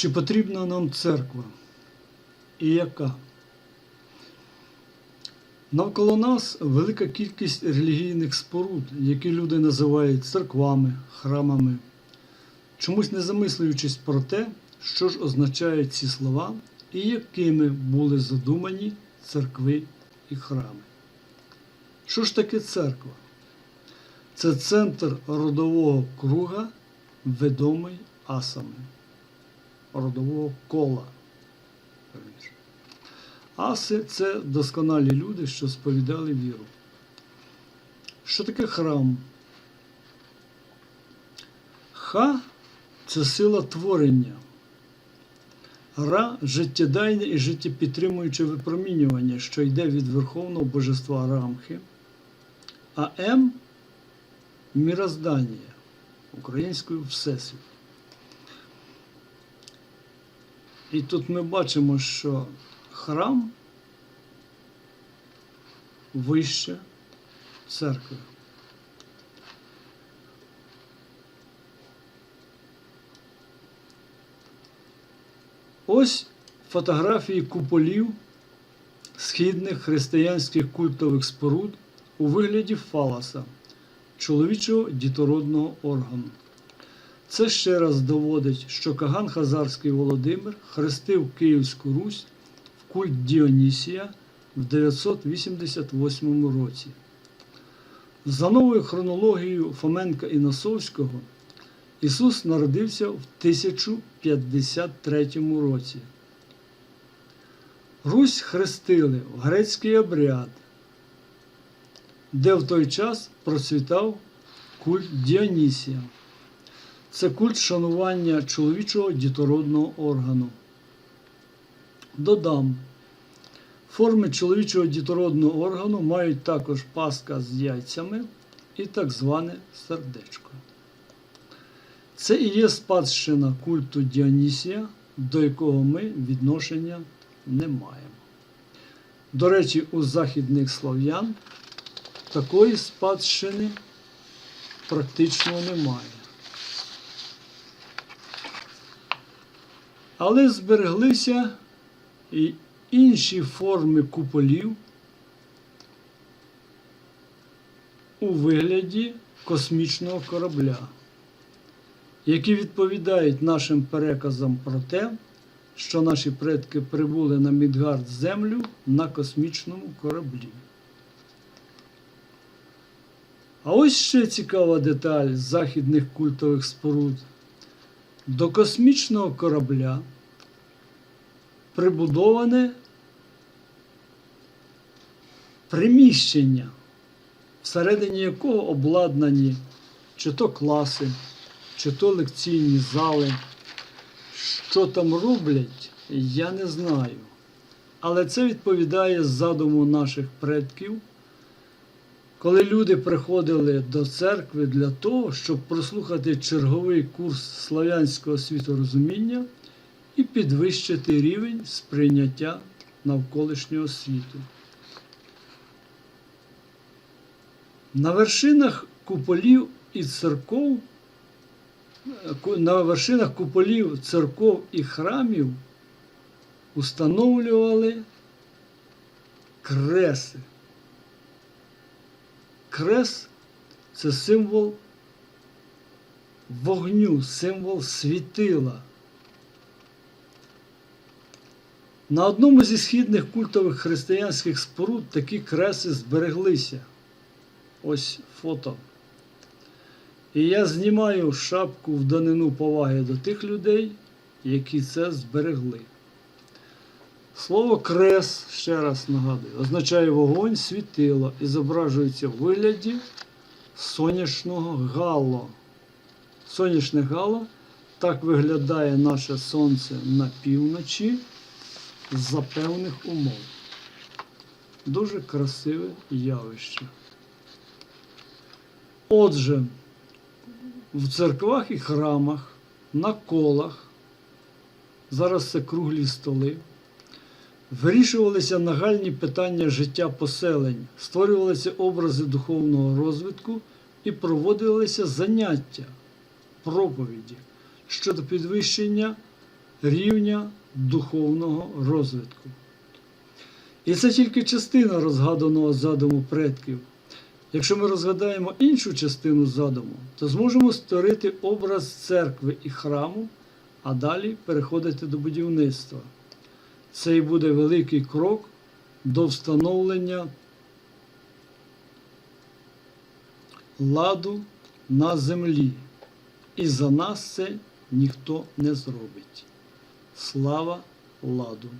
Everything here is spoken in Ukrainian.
Чи потрібна нам церква? І яка? Навколо нас велика кількість релігійних споруд, які люди називають церквами, храмами, чомусь не замислюючись про те, що ж означають ці слова і якими були задумані церкви і храми. Що ж таке церква? Це центр родового круга, відомий асами, родового кола. Аси це досконалі люди, що сповідали віру. Що таке храм? Ха це сила творення. Ра життєдайне і життєпідтримуюче випромінювання, що йде від Верховного Божества Рамхи. А М міроздання українською Всесвіт. І тут ми бачимо, що храм вище церкви. Ось фотографії куполів східних християнських культових споруд у вигляді фаласа, чоловічого дітородного органу. Це ще раз доводить, що Каган Хазарський Володимир хрестив Київську Русь в культ Діонісія в 988 році. За новою хронологією Фоменка і Носовського, Ісус народився в 1053 році. Русь хрестили в грецький обряд, де в той час процвітав культ Діонісія. Це культ шанування чоловічого дітородного органу. Додам, форми чоловічого дітородного органу мають також паска з яйцями і так зване сердечко. Це і є спадщина культу Діонісія, до якого ми відношення не маємо. До речі, у західних слов'ян такої спадщини практично немає. Але збереглися і інші форми куполів у вигляді космічного корабля, які відповідають нашим переказам про те, що наші предки прибули на Мідгард Землю на космічному кораблі. А ось ще цікава деталь західних культових споруд. До космічного корабля прибудоване приміщення, всередині якого обладнані чи то класи, чи то лекційні зали. Що там роблять, я не знаю. Але це відповідає задуму наших предків, коли люди приходили до церкви для того, щоб прослухати черговий курс славянського світорозуміння і підвищити рівень сприйняття навколишнього світу. На вершинах куполів і церков, на вершинах куполів церков і храмів установлювали креси. Крес це символ вогню, символ світила. На одному зі східних культових християнських споруд такі креси збереглися. Ось фото. І я знімаю шапку в данину поваги до тих людей, які це зберегли. Слово крес, ще раз нагадую, означає вогонь, світило і зображується в вигляді сонячного гало. Сонячне гало так виглядає наше сонце на півночі за певних умов. Дуже красиве явище. Отже, в церквах і храмах, на колах, зараз це круглі столи. Вирішувалися нагальні питання життя поселень, створювалися образи духовного розвитку і проводилися заняття, проповіді щодо підвищення рівня духовного розвитку. І це тільки частина розгаданого задуму предків. Якщо ми розгадаємо іншу частину задуму, то зможемо створити образ церкви і храму, а далі переходити до будівництва. Це і буде великий крок до встановлення ладу на землі. І за нас це ніхто не зробить. Слава ладу!